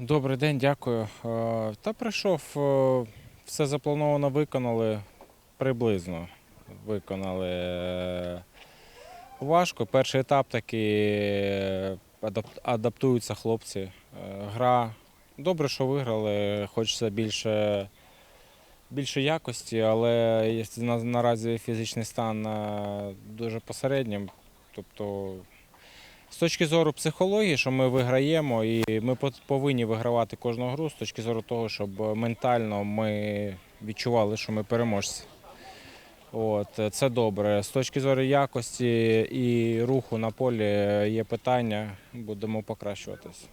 Добрий день, дякую. Е, Та прийшов, е, все заплановано виконали приблизно. Виконали е, важко. Перший етап такий адаптуються хлопці. Гра. Добре, що виграли. Хочеться більше, більше якості, але наразі фізичний стан дуже посереднім. Тобто з точки зору психології, що ми виграємо, і ми повинні вигравати кожну гру з точки зору того, щоб ментально ми відчували, що ми переможці. От, е, це добре. З точки зору якості і руху на полі є питання, будемо покращуватись.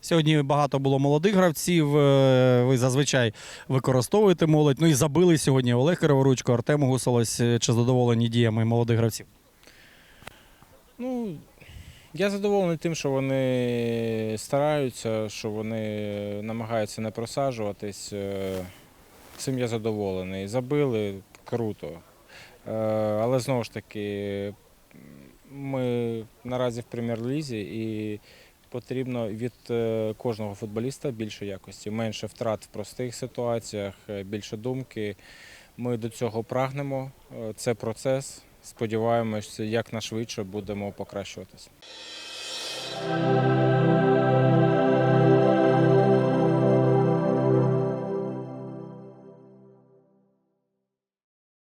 Сьогодні багато було молодих гравців. е, Ви зазвичай використовуєте молодь. Ну і забили сьогодні Олег Криворучко, Артем Гусолось. Е, Чи задоволені діями молодих гравців? Ну, я задоволений тим, що вони стараються, що вони намагаються не просаджуватись. Е, Цим я задоволений. Забили круто. Е, Але знову ж таки, ми наразі в прем'єр-лізі і потрібно від е, кожного футболіста більше якості, менше втрат в простих ситуаціях, більше думки. Ми до цього прагнемо. Це процес. Сподіваємось, швидше будемо покращуватися.